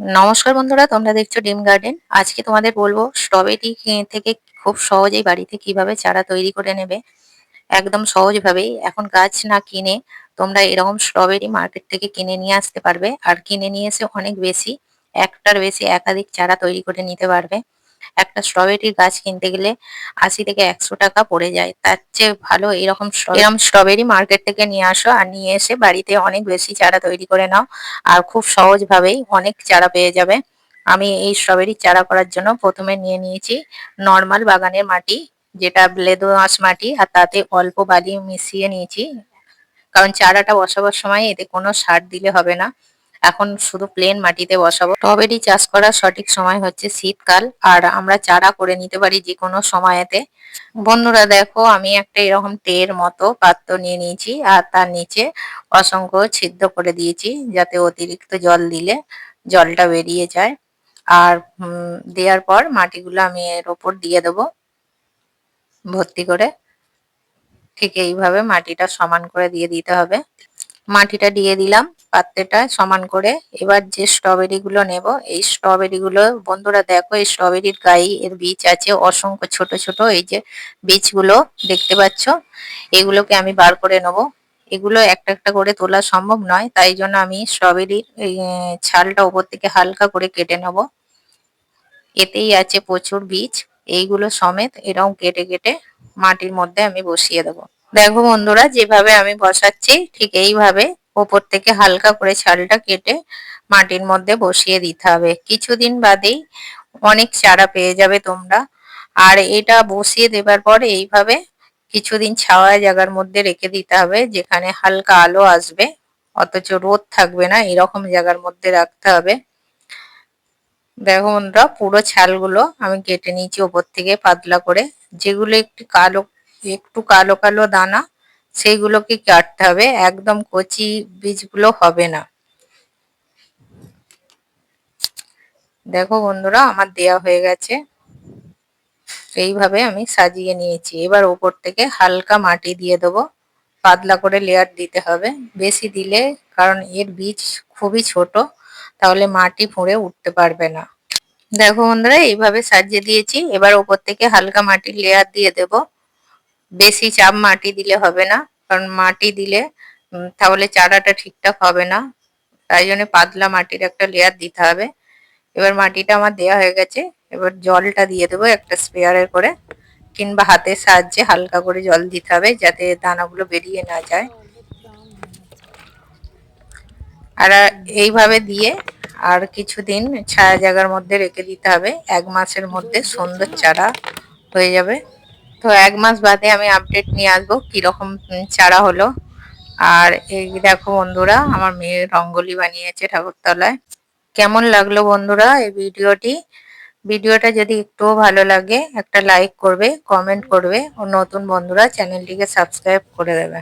নমস্কার বন্ধুরা, তোমরা দেখছ ডিম গার্ডেন। আজকে তোমাদের বলব স্ট্রবেরি থেকে খুব সহজেই বাড়িতে কীভাবে চারা তৈরি করে নেবে। একদম সহজভাবেই। এখন গাছ না কিনে তোমরা এরকম স্ট্রবেরি মার্কেট থেকে কিনে নিয়ে আসতে পারবে। আর কিনে নিয়ে এসে অনেক বেশি, একটার বেশি একাধিক চারা তৈরি করে নিতে পারবে। একটা স্ট্রবেরির গাছ কিনতে গেলে আশি থেকে একশো টাকা পড়ে যায়। তার চেয়ে ভালো এরকম এরকম স্ট্রবেরি মার্কেট থেকে নিয়ে আসো আর নিয়ে এসে বাড়িতে অনেক বেশি চারা তৈরি করে নাও আর খুব সহজভাবেই অনেক চারা পেয়ে যাবে। আমি এই স্ট্রবেরি চারা করার জন্য প্রথমে নিয়ে নিয়েছি নর্মাল বাগানের মাটি, যেটা ব্লেদো মাটি, আর তাতে অল্প বালি মিশিয়ে নিয়েছি। কারণ চারাটা বসাবার সময় এতে কোনো সার দিলে হবে না। এখন শুধু প্লেন মাটিতে বসাবো। স্ট্রবেরি চাষ করার সঠিক সময় হচ্ছে শীতকাল, আর আমরা চারা করে নিতে পারি যে কোনো সময়েতে। বন্ধুরা দেখো, আমি একটা এরকম টের মতো পাত্র নিয়ে নিয়েছি, আর তার নিচে অসংখ্য ছিদ্র করে দিয়েছি যাতে অতিরিক্ত জল দিলে জলটা বেরিয়ে যায়। আর দেওয়ার পর মাটিগুলো আমি এর ওপর দিয়ে দেবো ভর্তি করে। ঠিক এইভাবে মাটিটা সমান করে দিয়ে দিতে হবে। মাটিটা দিয়ে দিলাম। পাত্রেটা সমান করে এবার যে স্ট্রবেরি গুলো নেব, এই স্ট্রবেরি গুলো বন্ধুরা দেখো, এই স্ট্রবেরির গায়ে এর বীজ আছে অসংখ্য ছোট ছোট, এই যে বীজগুলো দেখতে পাচ্ছ, এগুলোকে আমি বার করে নেব। এগুলো একটা একটা করে তোলা সম্ভব নয়, তাই জন্য আমি স্ট্রবেরির ছালটা উপর থেকে হালকা করে কেটে নেব। এতেই আছে প্রচুর বীজ, এইগুলো সমেত এরকম কেটে কেটে মাটির মধ্যে আমি বসিয়ে দেবো। দেখো বন্ধুরা, যেভাবে আমি বসাচ্ছি, ঠিক এইভাবে ওপর থেকে হালকা করে ছালটা কেটে মাটির মধ্যে বসিয়ে দিতে হবে। কিছুদিন বাদেই অনেক চারা পেয়ে যাবে তোমরা। আর এটা বসিয়ে দেবার পর এইভাবে কিছুদিন ছাওয়া জায়গার মধ্যে রেখে দিতে হবে, যেখানে হালকা আলো আসবে। অথচ রোদ থাকবে না, এরকম জায়গার মধ্যে রাখতে হবে। দেখো বন্ধুরা, পুরো ছালগুলো আমি কেটে নিয়েছি ওপর থেকে পাতলা করে। যেগুলো একটু কালো একটু কালো কালো দানা সেইগুলোকে কাটতে হবে? একদম কচি বীজগুলো হবে না। দেখো বন্ধুরা, আমার দেয়া হয়ে গেছে। এইভাবে আমি সাজিয়ে নিয়েছি। এবার ওপর থেকে হালকা মাটি দিয়ে দেবো। পাতলা করে লেয়ার দিতে হবে। বেশি দিলে, কারণ এর বীজ খুবই ছোট, তাহলে মাটি ফুঁড়ে উঠতে পারবে না। দেখো বন্ধুরা, এইভাবে সাজিয়ে দিয়েছি। এবার ওপর থেকে হালকা মাটির লেয়ার দিয়ে দেবো। বেশি চাপ মাটি দিলে হবে না, কারণ মাটি দিলে তাহলে চারাটা ঠিকঠাক হবে না। তাই জন্য পাতলা মাটির একটা লেয়ার দিতে হবে। এবার মাটিটা আমার দেওয়া হয়ে গেছে, এবার জলটা দিয়ে দেবো একটা স্পেয়ারের করে, কিংবা হাতের সাহায্যে হালকা করে জল দিতে হবে যাতে দানাগুলো বেরিয়ে না যায়। আর এইভাবে দিয়ে আর কিছুদিন ছায়া জায়গার মধ্যে রেখে দিতে হবে, এক মাসের মধ্যে সুন্দর চারা হয়ে যাবে। তো এক মাস বাদে আমি আপডেট নিয়ে আসব কীরকম চারা হলো। আর এই দেখো বন্ধুরা, আমার মেয়ে রঙ্গলি বানিয়েছে ঠাকুরতলায়। কেমন লাগল বন্ধুরা এই ভিডিওটি? ভিডিওটা যদি একটুও ভালো লাগে, একটা লাইক করবে কমেন্ট করবে, ও নতুন বন্ধুরা চ্যানেলটিকে সাবস্ক্রাইব করে দেবে।